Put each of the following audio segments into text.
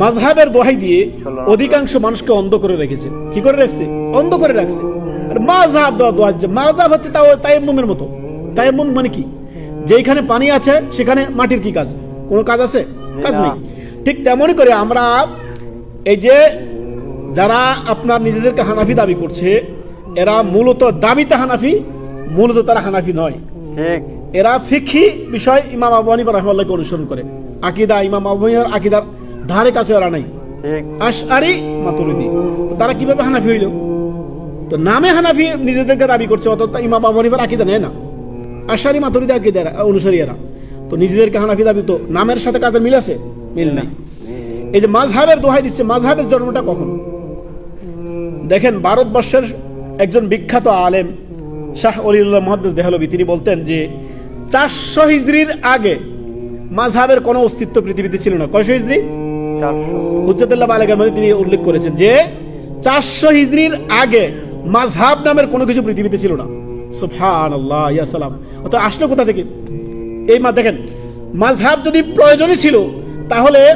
মাঝহাবের দোহাই দিয়ে অধিকাংশ মানুষকে অন্ধ করে রেখেছে। কি করে রাখছে? অন্ধ করে রাখছে। আর মাঝহাব দেওয়া দোয়া দিচ্ছে মাঝহাব হচ্ছে তাও তাইমুমের মতো। তাইমুম মানে কি? যেখানে পানি আছে সেখানে মাটির কি কাজ? কোনো কাজ আছে? কাজ নেই। ঠিক তেমনই করে আমরা এই যে যারা আপনার নিজেদেরকে হানাফি দাবি করছে এরা মূলত দাবিতে হানাফি মূলত তারা হানাফি নয়। ঠিক। এরা ফিখি বিষয় ইমাম আবু হানিফা রহমাল্লাহকে অনুসরণ করে। আকিদা ইমাম আবু হানিফার আকিদার ধারে কাছে ওরা নাই। ঠিক। আশআরি মাতুরিদি তারা কীভাবে হানাফি হইল? তো নামে হানাফি নিজেদেরকে দাবি করছে অত ইমাম আবু হানিফার আকিদা নেয় না। আশারি মাতুরিদি আকিদা অনুসারী এরা। তো নিজেদেরকে হানাফি দাবি তো নামের সাথে কাদের মিল আছে? মিল নাই। এই যে মাঝহাবের দোহাই দিচ্ছে মাঝহাবের জন্মটা কখন? দেখেন ভারতবর্ষের একজন বিখ্যাত আলেম শাহ অলিউল্লাহ মহাদ্দেস দেহলবি তিনি বলতেন যে চারশো হিজড়ির আগে মাঝহাবের কোনো অস্তিত্ব পৃথিবীতে ছিল না। কয়শো হিজড়ি মধ্যে তিনি উল্লেখ করেছেন যে চারশো হিজড়ির আগে মাঝহাব নামের কোনো কিছু পৃথিবীতে ছিল না। সুফহান আল্লাহ ইয়া সালাম। অত আসলো কোথা থেকে? এই মা দেখেন মাঝহাব যদি প্রয়োজনই ছিল তাহলে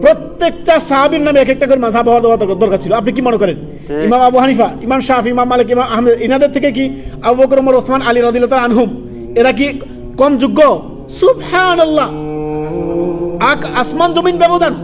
প্রত্যেকটা সাহাবীর নামে এক একটা করে মাঝহাব হওয়ার দরকার- দরকার ছিল। আপনি কি মনে করেন? ইমাম আবু হানিফা ইমাম শাহ ইমাম মালিক ইমাম আহমেদ ইনাদের থেকে কি আবু বকর ওমর ওসমান আলী রাদিল্লাহ আনহুম এরা কি কম যোগ্য? সুবহানাল্লাহ। আক আসমান জমিন ব্যবধান।